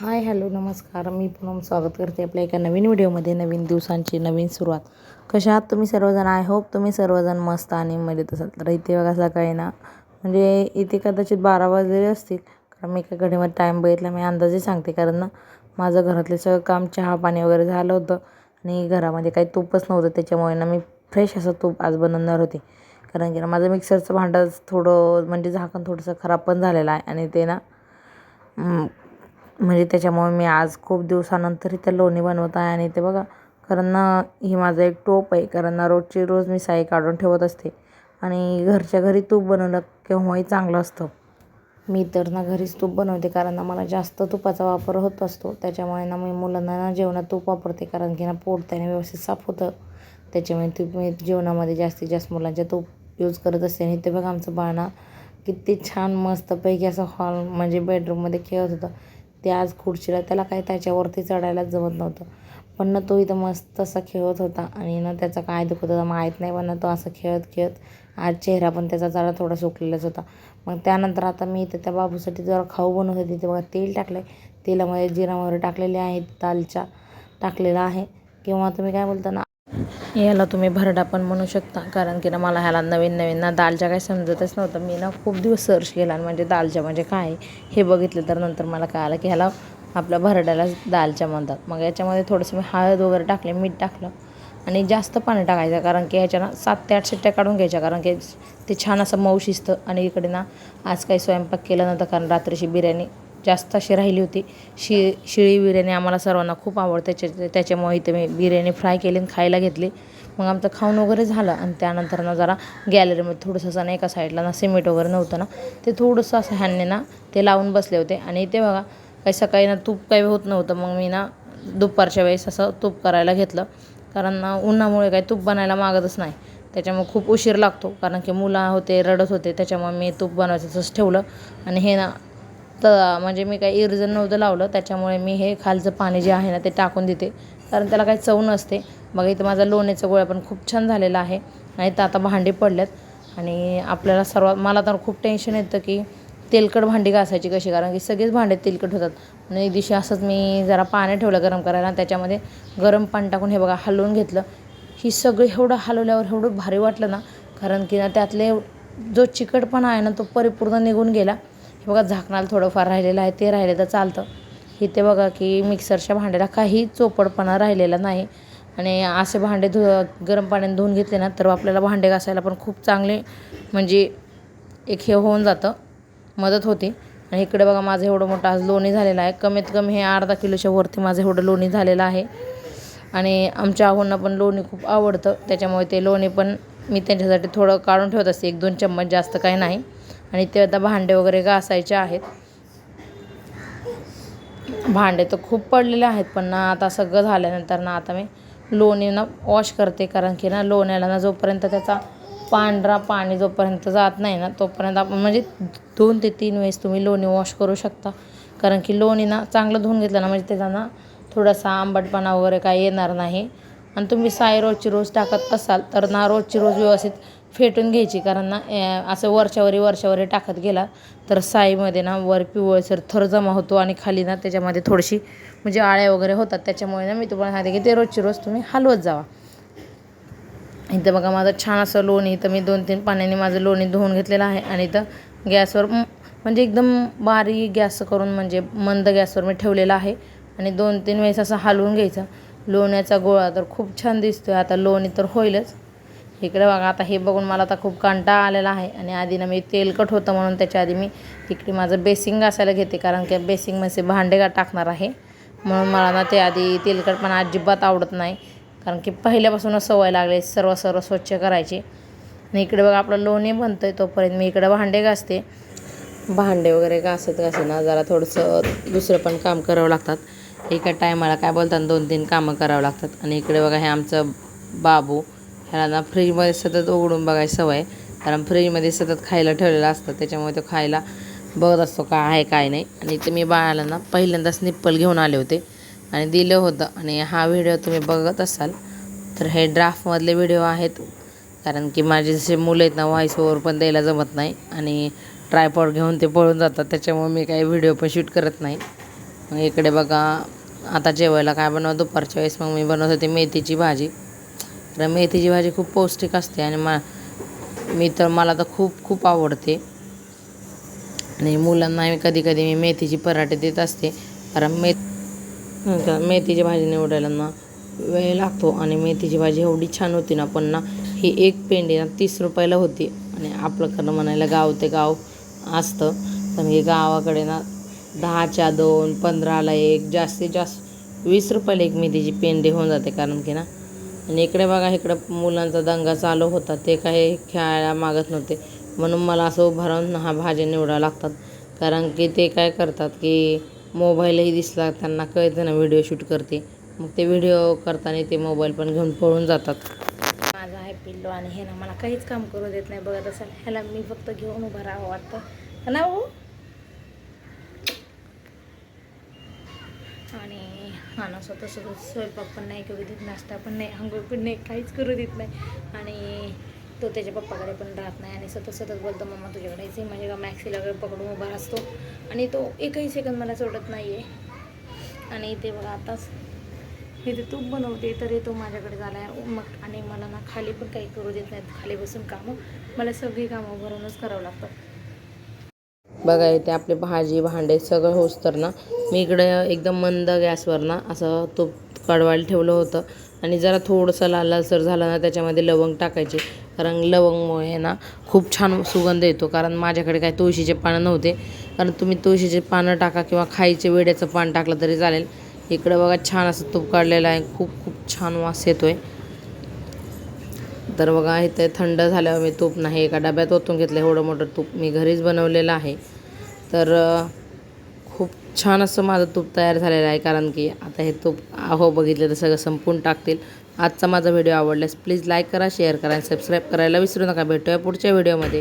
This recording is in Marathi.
हाय हॅलो नमस्कार. मी पूनम स्वागत करते आपल्या एका नवीन व्हिडिओमध्ये नवीन दिवसांची नवीन सुरुवात. कशा आहात तुम्ही सर्वजण? आय होप तुम्ही सर्वजण मस्त आणि मजेत असाल. तर इथे बघा सकाळी ना म्हणजे इथे कदाचित बारा वाजलेले असतील कारण मी एका घडीमध्ये टाईम बघितला मी अंदाजे सांगते. कारण ना माझं घरातले सगळं काम चहा पाणी वगैरे झालं होतं आणि घरामध्ये काही तूपच नव्हतं. त्याच्यामुळे ना मी फ्रेश असं तूप आज बनवणार होते. कारण की ना माझं मिक्सरचं भांडं थोडं म्हणजे झाकण थोडंसं खराब पण झालेलं आहे. आणि ते ना म्हणजे त्याच्यामुळे मी आज खूप दिवसानंतर इथे लोणी बनवत आहे आणि ते बघा कारण ही माझं एक टोप आहे कारण ना रोजची रोज मी साई काढून ठेवत असते. आणि घरच्या घरी तूप बनवलं केव्हाही चांगलं असतं. मी तर ना घरीच तूप बनवते कारण ना मला जास्त तुपाचा वापर होत असतो. त्याच्यामुळे ना मी मुलांना ना जेवणात तूप वापरते कारण की ना पोट त्याने व्यवस्थित साफ होतं. त्याच्यामुळे तूप मी जेवणामध्ये जास्तीत जास्त मुलांच्या तूप यूज करत असते. आणि ते बघा आमचं बाळ किती छान मस्तपैकी असं हॉल म्हणजे बेडरूममध्ये खेळत होतं. ते आज खुर्चीला त्याला काही त्याच्यावरती चढायलाच जमत नव्हतं. पण ना तो इथं मस्त असा खेळत होता आणि ना त्याचा काय दुखत होता माहीत नाही पण ना तो असं खेळत खेळत आज चेहरा पण त्याचा जरा थोडा सुकलेलाच होता. मग त्यानंतर आता मी इथं त्या बाबूसाठी जरा खाऊ बनवत होते. तिथे बघा तेल टाकलं आहे तेलामध्ये जिरा वगैरे टाकलेले आहेत दालचा टाकलेला आहे. किंवा तुम्ही काय बोलता ना याला तुम्ही भरडा पण म्हणू शकता. कारण की ना मला ह्याला नवीन नवीन ना दालच्या काही समजतच नव्हतं. मी ना खूप दिवस सर्च केला आणि म्हणजे दालच्या म्हणजे काय हे बघितलं तर नंतर मला कळालं की ह्याला आपल्या भरड्याला दालच्या म्हणतात. मग याच्यामध्ये थोडंसं मी हळद वगैरे टाकले मीठ टाकलं आणि जास्त पाणी टाकायचं. कारण की ह्याच्या ना सात ते आठ शिट्ट्या काढून घ्यायच्या. कारण की ते छान असं मऊ शिजतं आणि इकडे ना आज काही स्वयंपाक केला नव्हता कारण रात्रीची बिर्याणी जास्त अशी राहिली होती. शि शिळी बिर्याणी आम्हाला सर्वांना खूप आवडते. त्याच्या त्याच्यामुळे इथे मी बिर्याणी फ्राय केली आणि खायला घेतली. मग आमचं खाऊन वगैरे झालं आणि त्यानंतर ना जरा गॅलरीमध्ये थोडंसं असं ना एका साईडला ना सिमेंट वगैरे नव्हतं ना ते थोडंसं असं ह्यांनी ना ते लावून बसले होते. आणि ते बघा काही सकाळी ना तूप काही होत नव्हतं. मग मी ना दुपारच्या वेळेस असं तूप करायला घेतलं. कारण ना उन्हामुळे काही तूप बनायला मागतच नाही. त्याच्यामुळे खूप उशीर लागतो. कारण की मुलं होते रडत होते. त्याच्यामुळे मी तूप बनवायचं तसंच ठेवलं. आणि हे ना तर म्हणजे मी काही इर्जन नव्हतं लावलं त्याच्यामुळे मी हे खालचं पाणी जे आहे ना ते टाकून देते. कारण त्याला काही चव नसते. मग इथं माझा लोण्याचा गोळा पण खूप छान झालेला आहे. आणि तर आता भांडी पडल्यात. आणि आपल्याला सर्वात मला तर खूप टेन्शन येतं की तेलकट भांडी घासायची कशी? कारण की सगळेच भांडे तेलकट होतात. आणि एक दिवशी असंच मी जरा पाणी ठेवलं गरम करायला त्याच्यामध्ये गरम पाणी टाकून हे बघा हलवून घेतलं. ही सगळी एवढं हलवल्यावर एवढं भारी वाटलं ना कारण की ना त्यातले जो चिकटपणा आहे ना तो परिपूर्ण निघून गेला. बघा झाकणाला थोडंफार राहिलेलं आहे ते राहिलं तर चालतं. इथे बघा की मिक्सरच्या भांड्याला काही चोपडपणा राहिलेला नाही. आणि असे भांडे धु गरम पाण्याने धुवून घेतले ना तर आपल्याला भांडे घासायला पण खूप चांगले म्हणजे एक हे होऊन जातं मदत होते. आणि इकडे बघा माझं एवढं मोठं आज लोणी झालेलं आहे. कमीत कमी हे अर्धा किलोच्या वरती माझं एवढं लोणी झालेलं आहे. आणि आमच्या आहोंना पण लोणी खूप आवडतं. त्याच्यामुळे ते लोणी पण मी त्यांच्यासाठी थोडं काढून ठेवत असते. एक दोन चम्मच जास्त काही नाही. आणि ते आता भांडे वगैरे घासायचे आहेत. भांडे तर खूप पडलेले आहेत पण ना आता सगळं झाल्यानंतर ना आता मी लोणी ना वॉश करते कारण की ना लोण्याला ना जोपर्यंत त्याचा पांढरा पाणी जोपर्यंत जात नाही ना तोपर्यंत आपण म्हणजे दोन ते तीन वेळेस तुम्ही लोणी वॉश करू शकता. कारण की लोणी ना चांगलं धुवून घेतलं ना म्हणजे त्याचा ना थोडासा आंबटपणा वगैरे काही येणार नाही. आणि तुम्ही साय रोजची रोज टाकत असाल तर ना रोजची रोज व्यवस्थित फेटून घ्यायची. कारण ना असं वरच्यावरी वरच्यावरी टाकत गेला तर साईमध्ये ना वर पिवळसर थर जमा होतो आणि खाली ना त्याच्यामध्ये थोडीशी म्हणजे आळ्या वगैरे होतात. त्याच्यामुळे ना मी तुम्हाला सांगते की ते रोजची रोज तुम्ही हलवत जावा. इथं बघा माझं छान असं लोणी इथं मी दोन तीन पाण्याने माझं लोणी धुवून घेतलेलं आहे आणि इथं गॅसवर म्हणजे एकदम बारीक गॅस करून म्हणजे मंद गॅसवर मी ठेवलेलं आहे. आणि दोन तीन वेळेस असं हलवून घ्यायचं. लोण्याचा गोळा तर खूप छान दिसतोय. आता लोणी तर होईलच. इकडे बघा आता हे बघून मला आता खूप कंटाळा आलेला आहे. आणि आधी ना मी तेलकट होतं म्हणून त्याच्या आधी मी इकडे माझं बेसिंग घासायला घेते कारण की बेसिंगमध्ये म्हणजे भांडे का टाकणार आहे. म्हणून मला ना ते आधी तेलकटपणा अजिबात आवडत नाही कारण की पहिल्यापासूनच सवय लागली सर्व सर्व स्वच्छ करायची. आणि इकडे बघा आपलं लोणी बनतं आहे तोपर्यंत मी इकडे भांडे घासते. भांडे वगैरे घासत घासेना जरा थोडंसं दुसरं पण काम करावं लागतात. एका टायमाला काय बोलतात दोन तीन कामं करावं लागतात. आणि इकडे बघा हे आमचं बाबू ह्याला ना फ्रीजमध्ये सतत उघडून बघायची सवय. कारण फ्रीजमध्ये सतत खायला ठेवलेलं असतं त्याच्यामुळे तो खायला बघत असतो काय आहे काय नाही. आणि ते मी बाळाला ना पहिल्यांदाच निप्पल घेऊन आले होते. आणि दिलं होतं. आणि हा व्हिडिओ तुम्ही बघत असाल तर हे ड्राफ्टमधले व्हिडिओ आहेत. कारण की माझे जसे मुलं आहेत ना व्हॉईस ओवर पण द्यायला जमत नाही. आणि ट्रायपॉड घेऊन ते पळून जातात. त्याच्यामुळे मी काही व्हिडिओ पण शूट करत नाही. मग इकडे बघा आता जेवायला काय बनवतो दुपारच्या वेळेस मग मी बनवत होते मेथीची भाजी. तर मेथीची भाजी खूप पौष्टिक असते आणि मा मी तर मला तर खूप खूप आवडते. आणि मुलांना मी कधी कधी मी मेथीची पराठे देत असते. कारण मे मेथीची भाजी निवडायला ना वेळ लागतो आणि मेथीची भाजी एवढी छान होती ना पण ना ही एक पेंडी ना तीस रुपयाला होती. आणि आपलं खरं म्हणायला गाव ते गाव असतं. तर मी गावाकडे ना दहाच्या दोन पंधराला एक जास्तीत जास्त वीस रुपयाला एक मेथीची पेंडी होऊन जाते. कारण की ना आणि इकडे बघा इकडं मुलांचा दंगा चालू होता. ते काही खेळायला मागत नव्हते. म्हणून मला असं उभं राहून हा भाज्या निवडावं लागतात. कारण की ते काय करतात की मोबाईलही दिसला त्यांना कळतं ना व्हिडिओ शूट करते. मग ते व्हिडिओ करताना ते मोबाईल पण घेऊन पळून जातात. माझा आहे पिल्लो आणि हे ना मला काहीच काम करू देत नाही. बघत असेल ह्याला मी फक्त घेऊन उभं राहावं वाटतं. ना हो आणि हा ना स्वतः स्वतः स्वयंपाक पण नाही करू देत नाश्ता पण नाही आंघोळ पण नाही काहीच करू देत नाही. आणि तो त्याच्या पप्पाकडे पण राहत नाही आणि सतत सतत बोलतो मम्मा तुझ्याकडे यायचं म्हणजे का मॅक्सीला वगैरे पकडून उभा असतो आणि तो एकही सेकंद मला सोडत नाही आहे आणि ते बघा आताच इथे ते तूप बनवते तरी तो माझ्याकडे झाला आहे मग आणि मला ना खाली पण काही करू देत नाहीत. खाली बसून कामं मला सगळी कामं भरूनच करावं लागतं. बघा इथे आपले भाजी भांडे सगळं होस तर ना. मी इकडे एकदम मंद गॅसवर ना असं तूप कडवायला ठेवलं होतं. आणि जरा थोडंसं लालसर झालं ना त्याच्यामध्ये लवंग टाकायचे. कारण लवंगमुळे ना खूप छान सुगंध येतो. कारण माझ्याकडे काय तुळशीचे पानं नव्हते. कारण तुम्ही तुळशीचे पानं टाका किंवा खायचे वेड्याचं पान टाकलं तरी चालेल. इकडं बघा छान असं तूप काढलेलं आहे. खूप खूप छान वास येतो आहे तर बघा इथे थंड झाल्यावर मी तूप नाही एका डब्यात ओतून घेतलं एवढं मोठं तूप. मी घरीच बनवलेलं आहे. तर खूप छान असं माझं तूप तयार झालेलं आहे कारण की आता हे तूप अहो बघितलं तर सगळं संपून टाकतील. आजचा माझा व्हिडिओ आवडल्यास प्लीज लाईक करा शेअर करा सबस्क्राईब करायला विसरू नका. भेटूया पुढच्या व्हिडिओमध्ये.